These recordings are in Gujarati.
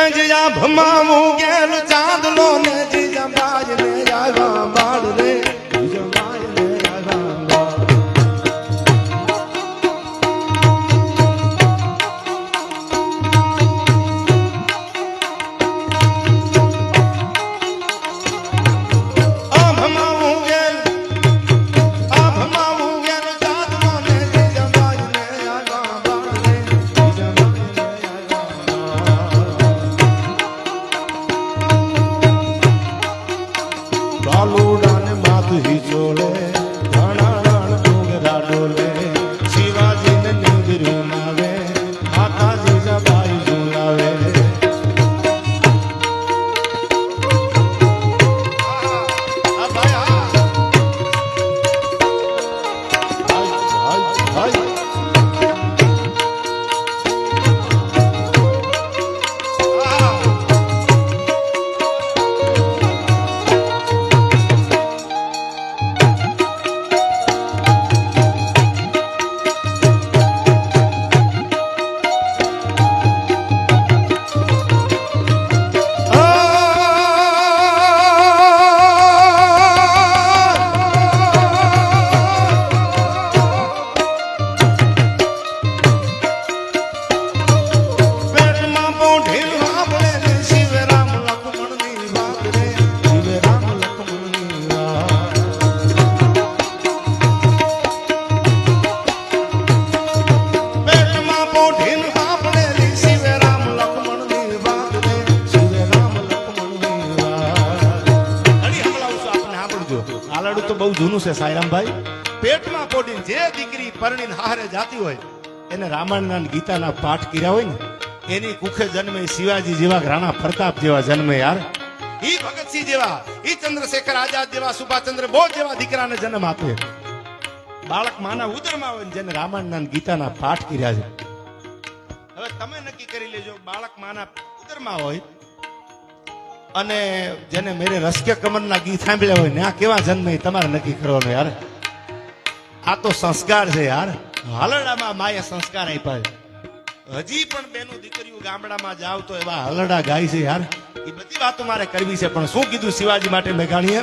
નેજિયા ભમાવું ગેલ ચાંદલો નેજિયા બાજ નેજા બાળ રે બહુ જૂનું છે સાયરામભાઈ. પેટમાં પોઢીને જે દીકરી પરણીને હારે જાતી હોય, એને રામાયણના ગીતાના પાઠ કર્યા હોય ને, એની કુખે જન્મે શિવાજી જેવા રાણા પ્રતાપ જેવા જન્મે યાર. ઈ ભગતસિંહ જેવા, ઈ ચંદ્રશેખર આઝાદ જેવા, સુભાષચંદ્ર બોઝ જેવા દીકરાને જન્મ આપે. બાળક માના ઉદરમાં હોય જેને રામાયણના ગીતાના પાઠ કર્યા છે. હવે તમે નક્કી કરી લેજો, બાળક માના ઉદરમાં હોય અને જેને મેરે રસકે કમરના ગીત સાંભળ્યા હોય ને આ કેવા જન્મ તમારે નક્કી કરવાનો યાર. આ તો સંસ્કાર છે યાર. હલડામાં માએ સંસ્કાર આપ્યા છે. હજી પણ બેનું દીકરીઓ ગામડામાં જાવ તો એવા હલડા ગાય છે યાર. એ બધી વાતો મારે કરવી છે, પણ શું કીધું શિવાજી માટે મેઘાણીએ?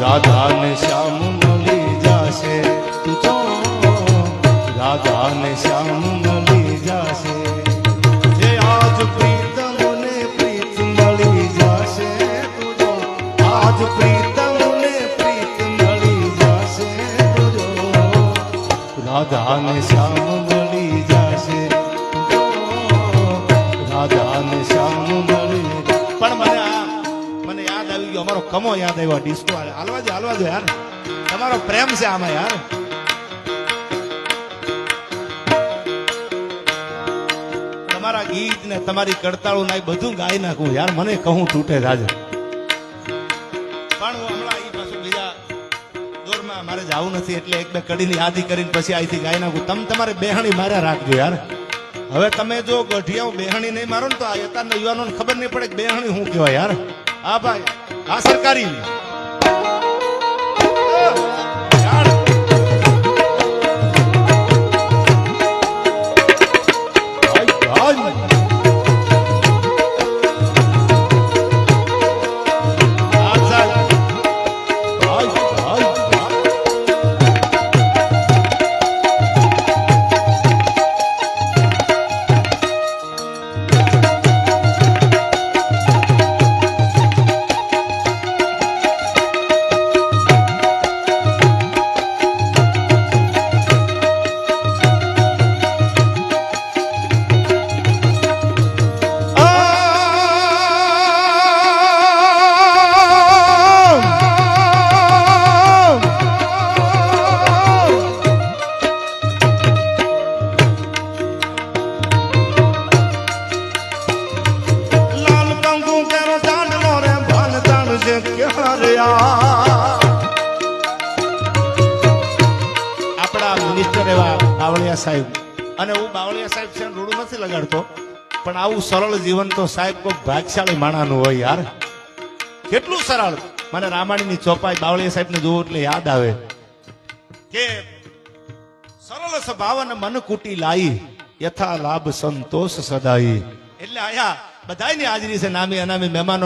રાધા ને શ્યામ મળી જાશે. તું રાધા ને શ્યામ કમો યાદ આવ્યો ડિસ્કો હાલવા જો હાલવા જો યાર તમારો પ્રેમ છે આમાં યાર તમારા ગીત ને તમારી કડતાળું ના બધું ગાઈ નાખું, યાર. મને કહું તૂટે રાજા પણ હું હમણાં ઈ પાછું બીજા દોરમાં મારે જવું નથી, એટલે એક બે કડીની યાદી કરીને પછી અહીંથી ગાઈ નાખું. તમે તમારે બેહણી માર્યા રાખજો, યાર. હવે તમે જો ગઢિયાઓ બેહણી નહીં મારો ને તો આ અત્યારના યુવાનોને ખબર નહીં પડે કે બેહણી શું કહેવાય, યાર. હા, ભાઈ. આ સરકારી બાવળિયા સાહેબ. અને હું બાવળિયા સાહેબ છે રૂડું નથી લગાડતો, પણ આવું સરળ જીવન તો સાહેબ કોઈ ભાગશાળી માણાનું હોય યાર. કેટલું સરળ? મને રામાણીની ચોપાઈ બાવળિયા સાહેબ ને જોવું એટલે યાદ આવે. કે સરળ સ્વભાવ અને મન કુટી લાઈ, યથા લાભ સંતોષ સદાઈ. એટલે આયા બધાની હાજરી છે, નામી અનામી મહેમાનો